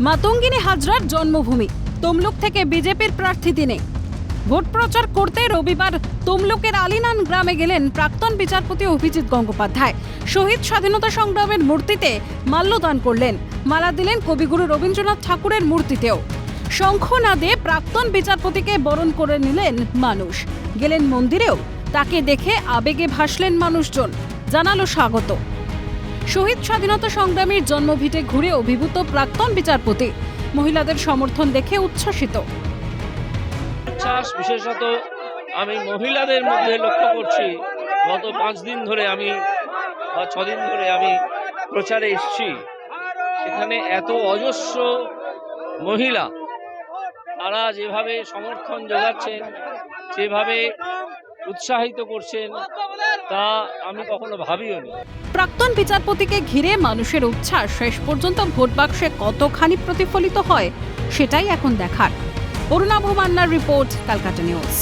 মাতঙ্গিনী হাজরার জন্মভূমি, তমলুক থেকে বিজেপির প্রার্থী তিনি। ভোট প্রচার করতে রবিবার তমলুকের আলিনান গ্রামে গেলেন প্রাক্তন বিচারপতি অভিজিৎ গঙ্গোপাধ্যায়। শহীদ স্বাধীনতা সংগ্রামের মূর্তিতে মাল্যদান করলেন। মালা দিলেন কবিগুরু রবীন্দ্রনাথ ঠাকুরের মূর্তিতেও। শঙ্খনাদে প্রাক্তন বিচারপতিকে বরণ করে নিলেন মানুষ। গেলেন মন্দিরেও, তাকে দেখে আবেগে ভাসলেন মানুষজন। জানালো স্বাগত। শহীদ স্বাধীনতা সংগ্রামীর জন্মভিটে ঘুরে অভিভূত প্রাক্তন বিচারপতি। মহিলাদের সমর্থন দেখে উচ্ছ্বসিত। উচ্ছ্বাস বিশেষত আমি মহিলাদের মধ্যে লক্ষ্য করছি, গত পাঁচ দিন ধরে আমি বা ছদিন ধরে আমি প্রচারে এসেছি। সেখানে এত অজস্র মহিলা, তারা যেভাবে সমর্থন যোগাচ্ছেন যেভাবে উৎসাহিত করছেন, তা আমি কখনো ভাবিও নি। প্রাক্তন বিচারপতিকে ঘিরে মানুষের উচ্ছ্বাস, শেষ পর্যন্ত ভোট বাক্সে কতখানি প্রতিফলিত হয়, সেটাই এখন দেখার। অরুণাভ মান্নার রিপোর্ট, ক্যালকাটা নিউজ।